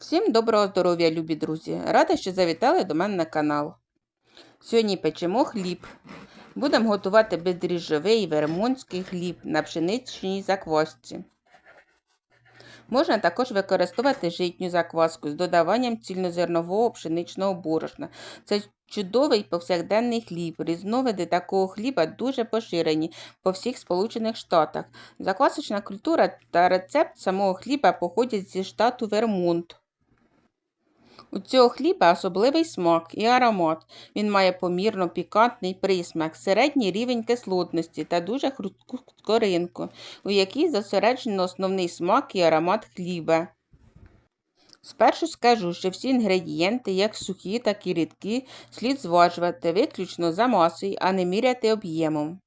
Всім доброго здоров'я, любі друзі! Рада, що завітали до мене на канал. Сьогодні печемо хліб. Будемо готувати бездріжджовий вермонтський хліб на пшеничній заквасці. Можна також використовувати житню закваску з додаванням цільнозернового пшеничного борошна. Це чудовий повсякденний хліб. Різновиди такого хліба дуже поширені по всіх Сполучених Штатах. Заквасочна культура та рецепт самого хліба походять зі штату Вермонт. У цього хліба особливий смак і аромат. Він має помірно пікантний присмак, середній рівень кислотності та дуже хрустку скоринку, у якій зосереджено основний смак і аромат хліба. Спершу скажу, що всі інгредієнти, як сухі, так і рідкі, слід зважувати виключно за масою, а не міряти об'ємом.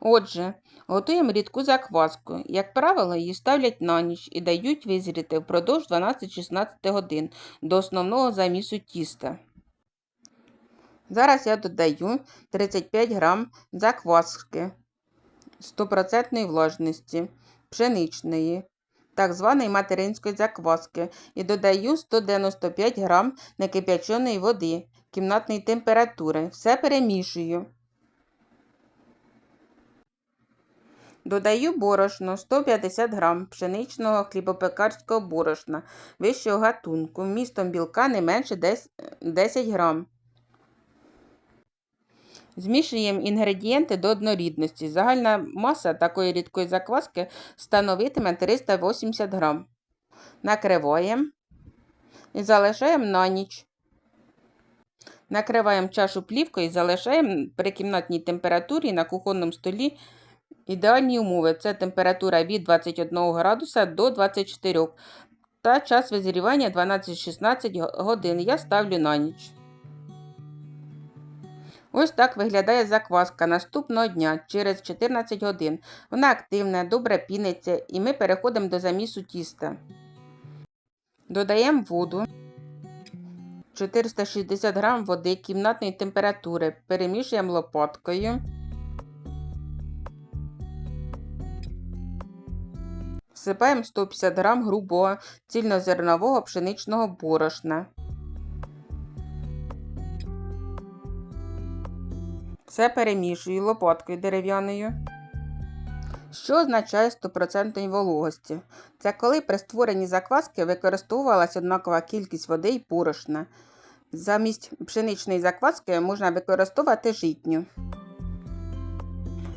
Отже, готуємо рідку закваску. Як правило, її ставлять на ніч і дають визріти впродовж 12-16 годин до основного замісу тіста. Зараз я додаю 35 г закваски 100% влажності, пшеничної, так званої материнської закваски, і додаю 195 г некип'яченої води кімнатної температури. Все перемішую. Додаю борошно 150 г пшеничного хлібопекарського борошна вищого гатунку, вмістом білка не менше 10 г. Змішуємо інгредієнти до однорідності. Загальна маса такої рідкої закваски становитиме 380 г. Накриваємо і залишаємо на ніч. Накриваємо чашу плівкою і залишаємо при кімнатній температурі на кухонному столі Ідеальні умови це температура від 21 градуса до 24 та час визрівання 12-16 годин. Я ставлю на ніч. Ось так виглядає закваска наступного дня через 14 годин. Вона активна, добре піниться і ми переходимо до замісу тіста. Додаємо воду. 460 г води кімнатної температури. Перемішуємо лопаткою. Всипаємо 150 г грубого цільнозернового пшеничного борошна. Все перемішую лопаткою дерев'яною. Що означає 100% вологості? Це коли при створенні закваски використовувалася однакова кількість води і борошна. Замість пшеничної закваски можна використовувати житню.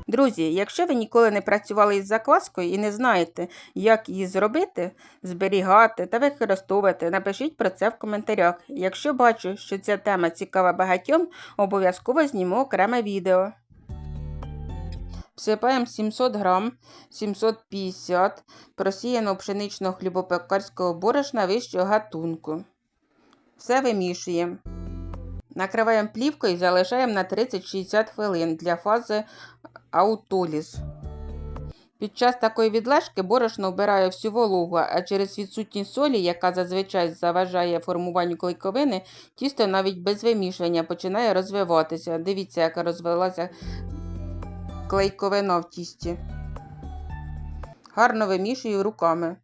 Друзі, якщо ви ніколи не працювали із закваскою і не знаєте, як її зробити, зберігати та використовувати, напишіть про це в коментарях. Якщо бачу, що ця тема цікава багатьом, обов'язково зніму окреме відео. Всипаємо 700 грам 750 просіяного пшеничного хлібопекарського борошна вищого гатунку. Все вимішуємо. Накриваємо плівкою і залишаємо на 30-60 хвилин для фази аутоліз. Під час такої відлежки борошно вбирає всю вологу, а через відсутність солі, яка зазвичай заважає формуванню клейковини, тісто навіть без вимішування починає розвиватися. Дивіться, яка розвилася клейковина в тісті. Гарно вимішую руками.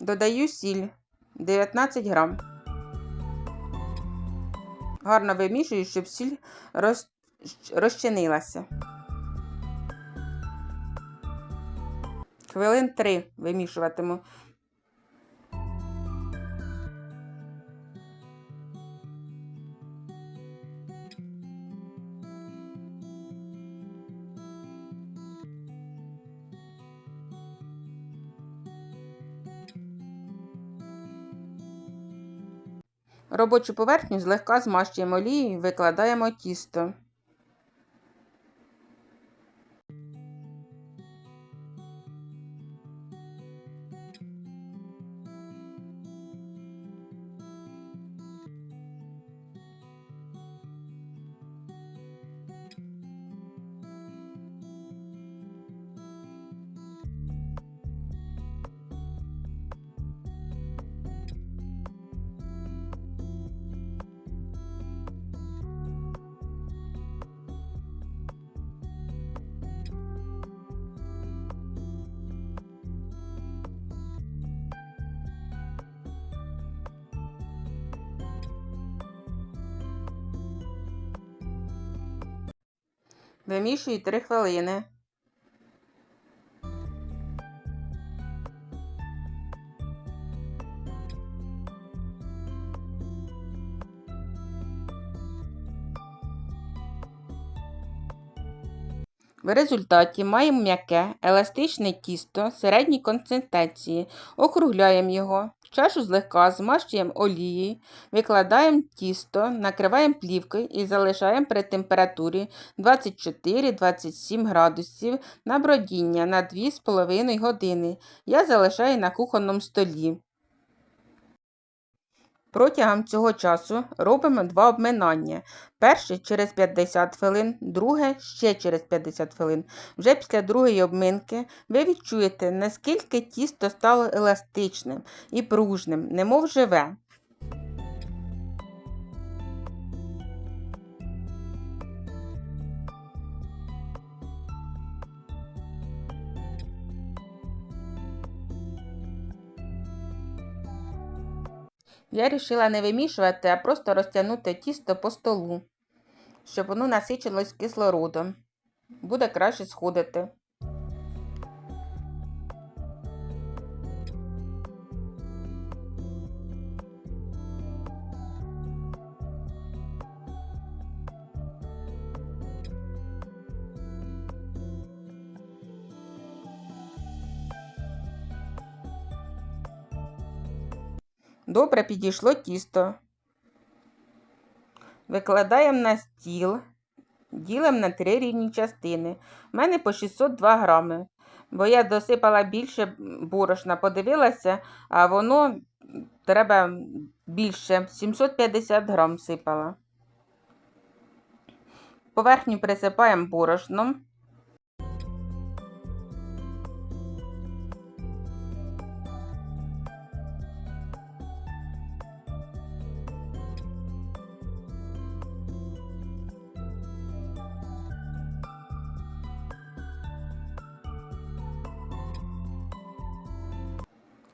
Додаю сіль 19 грам. Гарно вимішую, щоб сіль роз... розчинилася. Хвилин 3 вимішуватиму. Робочу поверхню злегка змащуємо олією і викладаємо тісто. Вимішую 3 хвилини. В результаті маємо м'яке, еластичне тісто середньої консистенції, округляємо його, чашу злегка змащуємо олією, викладаємо тісто, накриваємо плівкою і залишаємо при температурі 24-27 градусів на бродіння на 2,5 години. Я залишаю на кухонному столі. Протягом цього часу робимо два обминання. Перше через 50 хвилин, друге ще через 50 хвилин. Вже після другої обминки ви відчуєте, наскільки тісто стало еластичним і пружним, немов живе. Я вирішила не вимішувати, а просто розтягнути тісто по столу, щоб воно насичилось кислородом. Буде краще сходити. Добре підійшло тісто. Викладаємо на стіл, ділимо на три рівні частини. У мене по 602 грами, бо я досипала більше борошна, подивилася, а воно треба більше 750 грам сипала. Поверхню присипаємо борошном.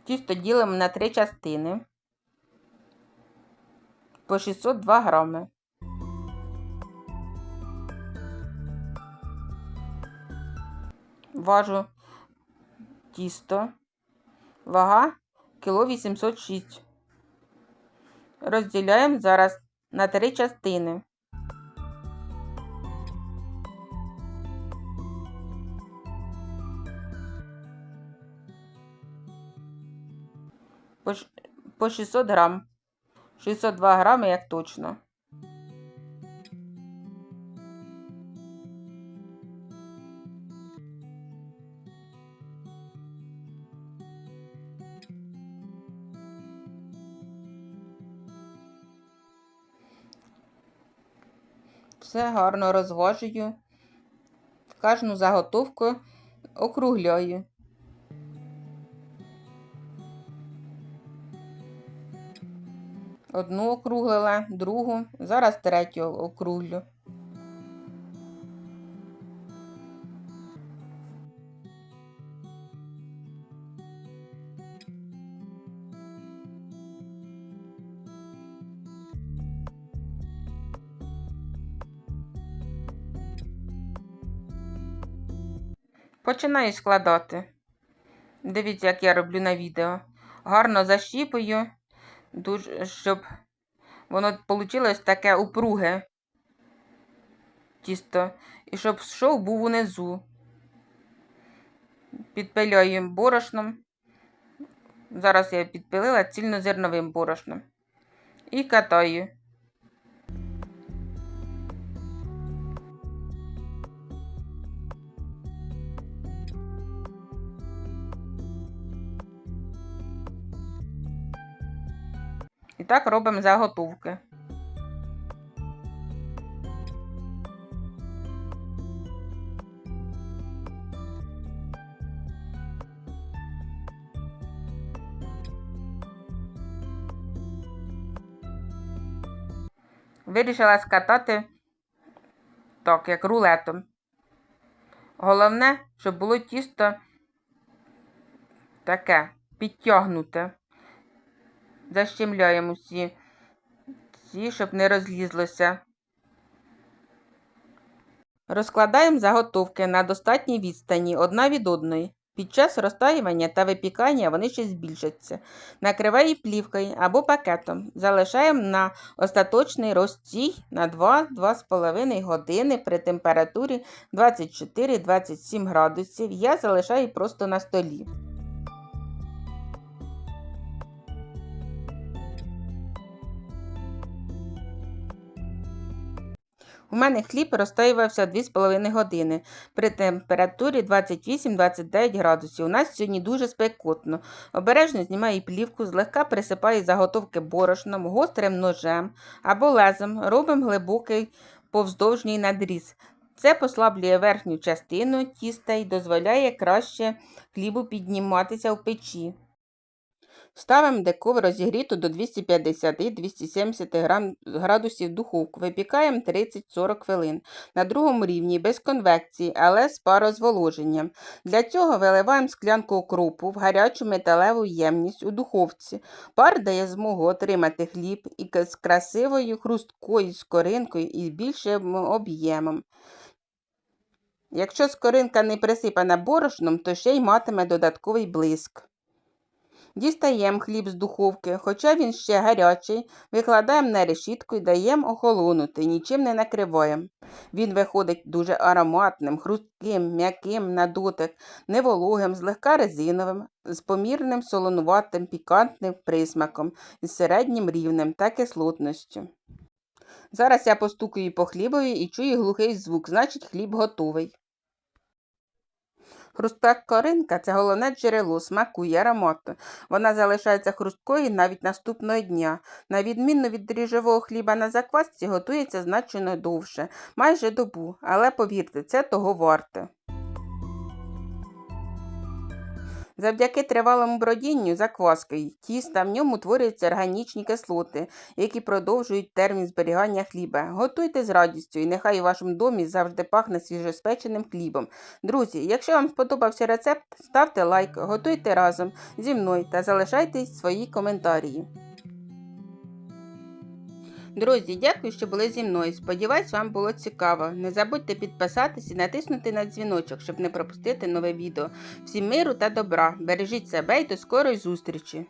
Тісто ділимо на три частини по 602 грами. Важу тісто. Вага кіло 806. Розділяємо зараз на три частини. По, ш- по 600 грам. 602 грами, як точно. Все гарно розвожую. Кожну заготовку округляю. Одну округлила, другу, зараз третю округлю. Починаю складати. Дивіться, як я роблю на відео. Гарно защіпую дуже, щоб воно вийшло таке упруге тісто. І щоб шов був унизу. Підпиляю борошном. Зараз я підпилила цільнозерновим борошном. І катаю. І так робимо заготовки. Вирішила скатати так, як рулетом. Головне, щоб було тісто таке підтягнуте. Защемляємо всі, ці, щоб не розлізлося. Розкладаємо заготовки на достатній відстані одна від одної. Під час розтаювання та випікання вони ще збільшаться. Накриваємо плівкою або пакетом. Залишаємо на остаточний розстій на 2-2,5 години при температурі 24-27 градусів. Я залишаю просто на столі. У мене хліб розтаювався 2,5 години при температурі 28-29 градусів. У нас сьогодні дуже спекотно. Обережно знімаю плівку, злегка присипаю заготовки борошном, гострим ножем або лезом. Робимо глибокий повздовжній надріз. Це послаблює верхню частину тіста і дозволяє краще хлібу підніматися в печі. Ставимо деко розігріту до 250-270 градусів духовку. Випікаємо 30-40 хвилин. На другому рівні без конвекції, але з парозволоженням. Для цього виливаємо склянку окропу в гарячу металеву ємність у духовці. Пар дає змогу отримати хліб і з красивою хрусткою скоринкою і більшим об'ємом. Якщо скоринка не присипана борошном, то ще й матиме додатковий блиск. Дістаємо хліб з духовки, хоча він ще гарячий, викладаємо на решітку і даємо охолонути, нічим не накриваємо. Він виходить дуже ароматним, хрустким, м'яким на дотик, невологим, злегка резиновим, з помірним солонуватим пікантним присмаком, із середнім рівнем та кислотністю. Зараз я постукаю по хлібові і чую глухий звук, значить хліб готовий. Хрустка коринка це головне джерело смаку і аромату. Вона залишається хрусткою навіть наступного дня. На відміну від дріжджового хліба на заквасці, готується значно довше, майже добу, але повірте, це того варте. Завдяки тривалому бродінню закваски тіста в ньому творяться органічні кислоти, які продовжують термін зберігання хліба. Готуйте з радістю і нехай у вашому домі завжди пахне свіжоспеченим хлібом. Друзі, якщо вам сподобався рецепт, ставте лайк, готуйте разом зі мною та залишайте свої коментарі. Друзі, дякую, що були зі мною. Сподіваюсь, вам було цікаво. Не забудьте підписатись і натиснути на дзвіночок, щоб не пропустити нове відео. Всім миру та добра. Бережіть себе і до скорої зустрічі!